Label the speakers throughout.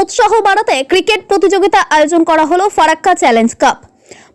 Speaker 1: উৎসাহ বাড়াতে ক্রিকেট প্রতিযোগিতা আয়োজন করা হলো Farakka challenge cup.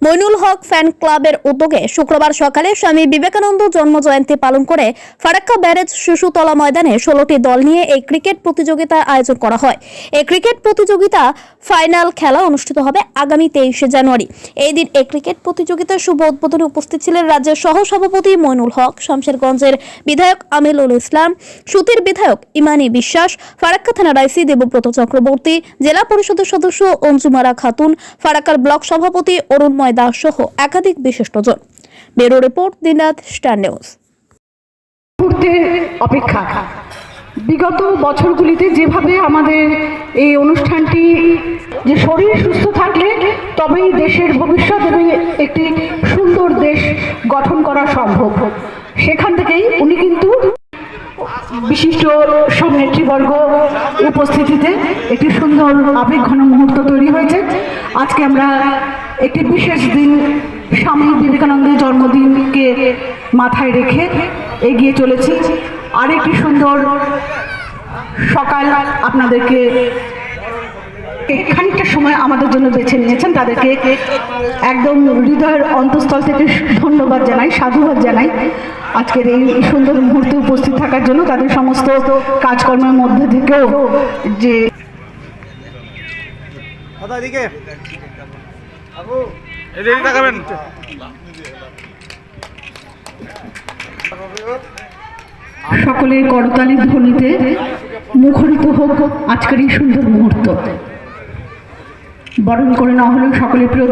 Speaker 1: Moinul Haque fan ক্লাবের উদ্যোগে শুক্রবার সকালে স্বামী বিবেকানন্দ জন্ম জয়ন্তী পালন করে ফারাক্কা ব্যারেজ শিশুতলা ময়দানে ষোলোটি দল নিয়ে এই ক্রিকেট প্রতিযোগিতার আয়োজন করা হয়। এই ক্রিকেট প্রতিযোগিতা ফাইনাল খেলা অনুষ্ঠিত হবে আগামী তেইশে জানুয়ারি। এই দিন এই ক্রিকেট প্রতিযোগিতার শুভ উদ্বোধনে উপস্থিত ছিলেন রাজ্যের সহসভাপতি মইনুল হক, শামশেরগঞ্জের বিধায়ক আমিলুল ইসলাম, সুতির বিধায়ক ইমানি বিশ্বাস, ফারাক্কা থানার আইসি দেবব্রত চক্রবর্তী, জেলা পরিষদের সদস্য অঞ্জুমারা খাতুন, ফারাক্কার ব্লক সভাপতি অরুণময় দাস সহ একাধিক বিশিষ্টজন। Bureau report Dinraat star news.
Speaker 2: অপেক্ষা। বিগত বছরগুলিতে যেভাবে আমাদের এই অনুষ্ঠানটি, যে শরীর সুস্থ থাকলে তবেই দেশের ভবিষ্যৎ এবং একটি সুন্দর দেশ গঠন করা সম্ভব। সেখান থেকেই উনি কিন্তু বিশিষ্ট সব নেতৃবর্গ উপস্থিতিতে একটি সুন্দর আবেগ ঘন মুহূর্ত তৈরি হয়েছে। আজকে আমরা একটি বিশেষ দিন স্বামী বিবেকানন্দের জন্মদিনকে মাথায় রেখে এগিয়ে চলেছি। আরেকটি সুন্দর সকাল আপনাদেরকে খানিকটা সময় আমাদের জন্য বেছে নিয়েছেন। তাদেরকে একদম হৃদয়ের অন্তঃস্থল থেকে ধন্যবাদ জানাই, সাধুবাদ জানাই। আজকের এই সুন্দর মুহূর্তে উপস্থিত থাকার জন্য তাদের সমস্ত কাজকর্মের মধ্যে থেকেও যে
Speaker 3: এদিকে তাকাবেন
Speaker 2: সকলের করতালির ধ্বনিতে মুখরিত হোক আজকের এই সুন্দর মুহূর্ত। বরণ করে নেওয়া হলো সকলের প্রিয়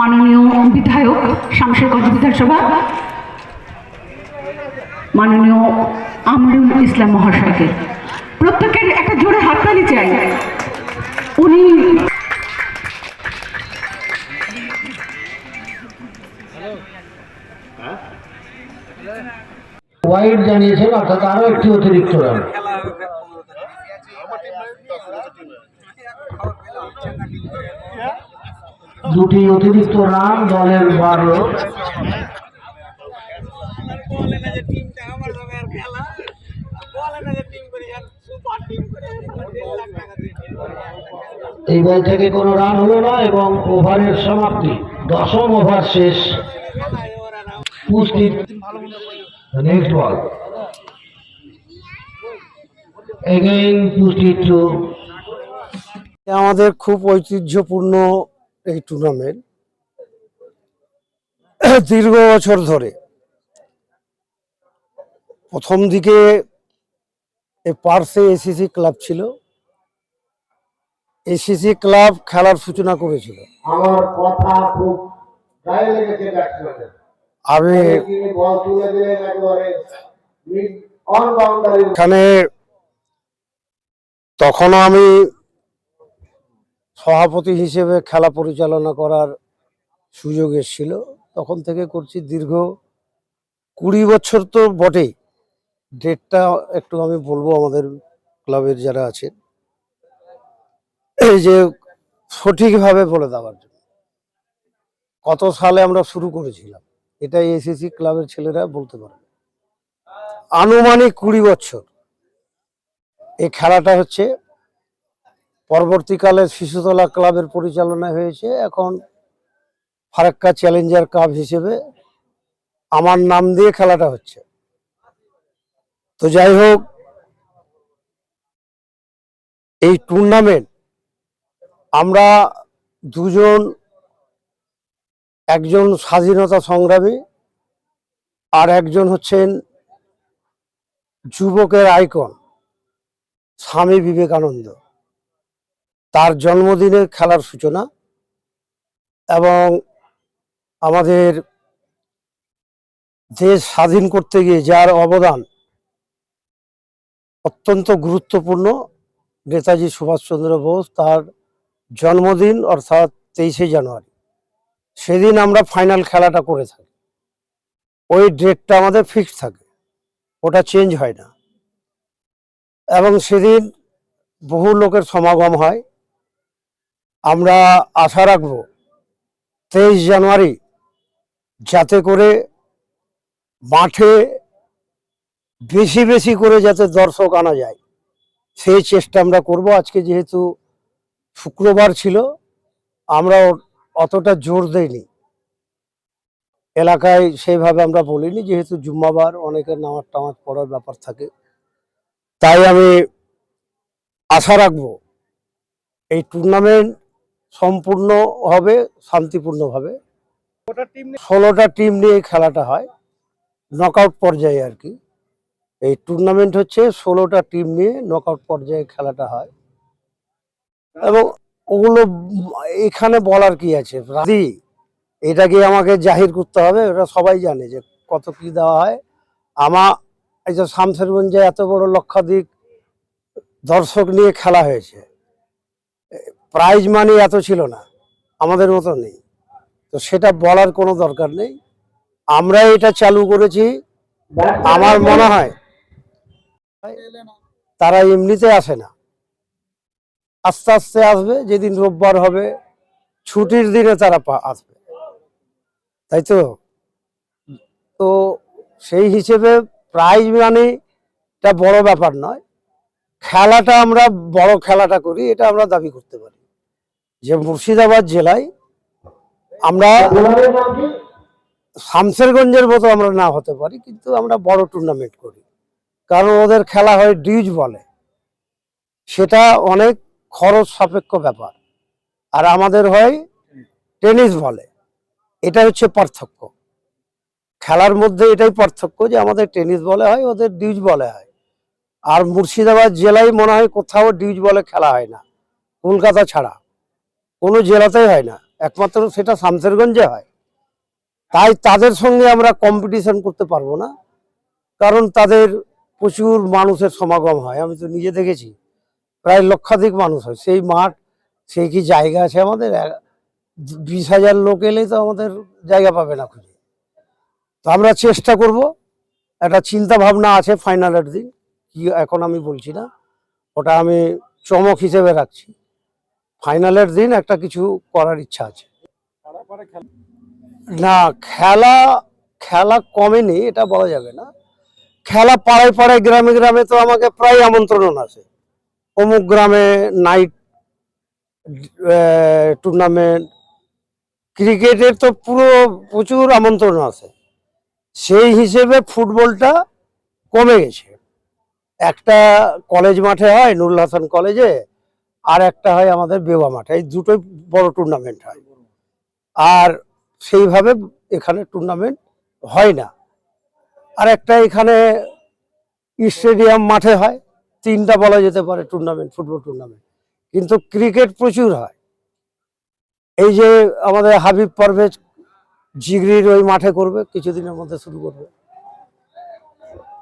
Speaker 2: মাননীয় বিধায়ক শামশেরগঞ্জ বিধানসভা। মাননীয় আমরুল ইসলাম মহাশয়কে। প্রত্যেকের একটা জোরে হাততালি চাই। উনি
Speaker 4: ওয়াইড জানিয়েছেন অর্থাৎ আরও একটি অতিরিক্ত রান। দুটি অতিরিক্ত রান দলের বারো এই বল থেকে কোনো রান হলো না এবং ওভারের সমাপ্তি। দশম ওভার শেষ। Pushti next ball again Pushti to
Speaker 5: আমাদের খুব ঐতিহ্যপূর্ণ এই টুর্নামেন্ট দীর্ঘ বছর ধরে প্রথম দিকে এই পার্সে এসিসি ক্লাব ছিল। এসিসি ক্লাব খেলার সূচনা করেছিল।
Speaker 4: আমার কথা খুব গায়ে লেগেছে
Speaker 5: আমি এখানে তখনও আমি সভাপতি হিসেবে খেলা পরিচালনা করার সুযোগ এসেছিল। তখন থেকে করছি দীর্ঘ কুড়ি বছর তো বটেই। ডেটটা একটু আমি বলব আমাদের ক্লাবের যারা আছেন। এই যে সঠিকভাবে বলে দেওয়ার জন্য। কত সালে আমরা শুরু করেছিলাম? এটাই এসিসি ক্লাবের ছেলেরা বলতে পারে আনুমানিক কুড়ি বছর। এই খেলাটা হচ্ছে পরবর্তীকালে শিশুতলা ক্লাবের পরিচালনা হয়েছে। এখন ফারাক্কা চ্যালেঞ্জার কাপ হিসেবে আমার নাম দিয়ে খেলাটা হচ্ছে। তো যাই হোক, এই টুর্নামেন্ট আমরা দুজন একজন স্বাধীনতা সংগ্রামী আর একজন হচ্ছেন যুবকের আইকন, স্বামী বিবেকানন্দ। তার জন্মদিনে খেলার সূচনা এবং আমাদের দেশ স্বাধীন করতে গিয়ে যার অবদান অত্যন্ত গুরুত্বপূর্ণ, নেতাজি সুভাষচন্দ্র বোস তার জন্মদিন অর্থাৎ তেইশে জানুয়ারি। সেদিন আমরা ফাইনাল খেলাটা করে থাকি। ওই ডেটটা আমাদের ফিক্সড থাকে। ওটা চেঞ্জ হয় না। এবং সেদিন বহু লোকের সমাগম হয়। আমরা আশা রাখব তেইশ জানুয়ারি যাতে করে মাঠে বেশি বেশি করে যাতে দর্শক আনা যায়, সেই চেষ্টা আমরা করব। আজকে যেহেতু শুক্রবার ছিল আমরা অতটা জোর দেয়নি। এলাকায় সেইভাবে আমরা বলিনি যেহেতু জুম্মাবার অনেকের নামাজ টামাজ পড়ার ব্যাপার থাকে। তাই আমি আশা রাখব এই টুর্নামেন্ট সম্পূর্ণ হবে শান্তিপূর্ণভাবে। ষোলোটা টিম নিয়ে খেলাটা হয় নকআউট পর্যায়ে আর কি। এই টুর্নামেন্ট হচ্ছে ষোলোটা টিম নিয়ে নকআউট পর্যায়ে খেলাটা হয়। এবং ওগুলো এখানে বলার কি আছে? রাজি? এটাকে আমাকে জাহির করতে হবে? ওটা সবাই জানে যে কত কি দেওয়া হয়। আমার এই যে শামসেরগঞ্জে এত বড় লক্ষাধিক দর্শক নিয়ে খেলা হয়েছে। প্রাইজ মানি এত ছিল না। আমাদের মতো নেই। তো সেটা বলার কোনো দরকার নেই। আমরা এটা চালু করেছি। আমার মনে হয়, তারা এমনিতে আসে না। আস্তে আস্তে আসবে, যেদিন রোববার হবে, ছুটির দিনে তারা আসবে। তাই তো? তো সেই হিসেবে প্রাইজ মানিটা বড় ব্যাপার নয়। খেলাটা আমরা, বড় খেলাটা করি, এটা আমরা দাবি করতে পারি। যে মুর্শিদাবাদ জেলায় আমরা শামসেরগঞ্জের মতো আমরা না হতে পারি, কিন্তু আমরা বড় টুর্নামেন্ট করি। কারণ ওদের খেলা হয় ডিউজ বলে। সেটা অনেক খরচ সাপেক্ষ ব্যাপার। আর আমাদের হয় টেনিস বলে। এটা হচ্ছে পার্থক্য। খেলার মধ্যে এটাই পার্থক্য যে আমাদের টেনিস বলে হয়, ওদের ডিউজ বলে হয়। আর মুর্শিদাবাদ জেলায় মনে হয় কোথাও ডিউজ বলে খেলা হয় না। কলকাতা ছাড়া। কোনো জেলাতেই হয় না। একমাত্র সেটা শামসেরগঞ্জে হয়। তাই তাদের সঙ্গে আমরা কম্পিটিশন করতে পারব না। কারণ তাদের প্রচুর মানুষের সমাগম হয়। আমি তো নিজে দেখেছি। প্রায় লক্ষাধিক মানুষ হয়। সেই মাঠ, সেই কি জায়গা আছে আমাদের? বিশ হাজার লোক এলে তো আমাদের জায়গা পাবে না খুঁজে। তো আমরা চেষ্টা করব। একটা চিন্তা ভাবনা আছে ফাইনালের দিন। কি, এখন আমি বলছি না। ওটা আমি চমক হিসেবে রাখছি। ফাইনালের দিন একটা কিছু করার ইচ্ছা আছে। না, খেলা খেলা কমেনি, এটা বলা যাবে না। খেলা পাড়ায় পাড়ায়, গ্রামে গ্রামে তো আমাকে প্রায় আমন্ত্রণ আছে। অমুক গ্রামে নাইট টুর্নামেন্ট ক্রিকেটের তো পুরো প্রচুর আমন্ত্রণ আছে। সেই হিসেবে ফুটবলটা কমে গেছে। একটা কলেজ মাঠে হয়, নুরুল হাসান কলেজে আর একটা হয় আমাদের বেওয়া মাঠে। এই দুটোই বড় টুর্নামেন্ট হয়। আর সেইভাবে এখানে টুর্নামেন্ট হয় না। আর একটা এখানে স্টেডিয়াম মাঠে হয়। তিনটা বলা যেতে পারে টুর্নামেন্ট ফুটবল টুর্নামেন্ট কিন্তু ক্রিকেট প্রচুর হয়। এই যে আমাদের হাবিব পারভেজ জিগরির ওই মাঠে করবে, কিছুদিনের মধ্যে শুরু করবে।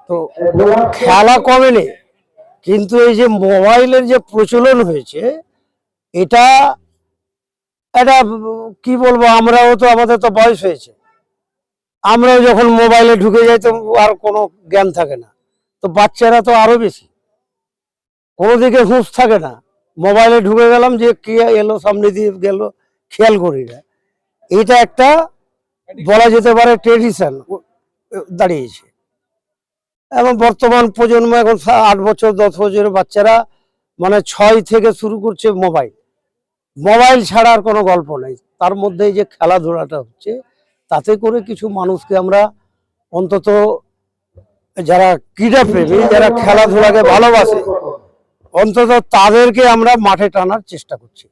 Speaker 5: তো খেলা কমেনি কিন্তু এই যে মোবাইলের যে প্রচলন হয়েছে, এটা এটা কি বলব, আমরাও তো, আমাদের তো বয়স হয়েছে। আমরাও যখন মোবাইলে ঢুকে যাই, তো আর কোনো জ্ঞান থাকে না। তো বাচ্চারা তো আরও বেশি। কোনো দিকে হুঁশ থাকে না। মোবাইলে ঢুকে গেলাম যে কি এলো, সামনে দিয়ে গেল, খেয়াল করি না। এটা একটা বলা যেতে পারে ট্রেডিশন দাঁড়িয়েছে। এবং বর্তমান প্রজন্ম এখন আট বছর, দশ বছরের বাচ্চারা মানে ছয় থেকে শুরু করছে মোবাইল। মোবাইল ছাড়া আর কোনো গল্প নেই। তার মধ্যে যে খেলাধুলাটা হচ্ছে, তাতে করে কিছু মানুষকে আমরা অন্তত যারা ক্রীড়া প্রেমী যারা খেলাধুলাকে ভালোবাসে অন্তত তাদেরকে আমরা মাঠে টানার চেষ্টা করছি।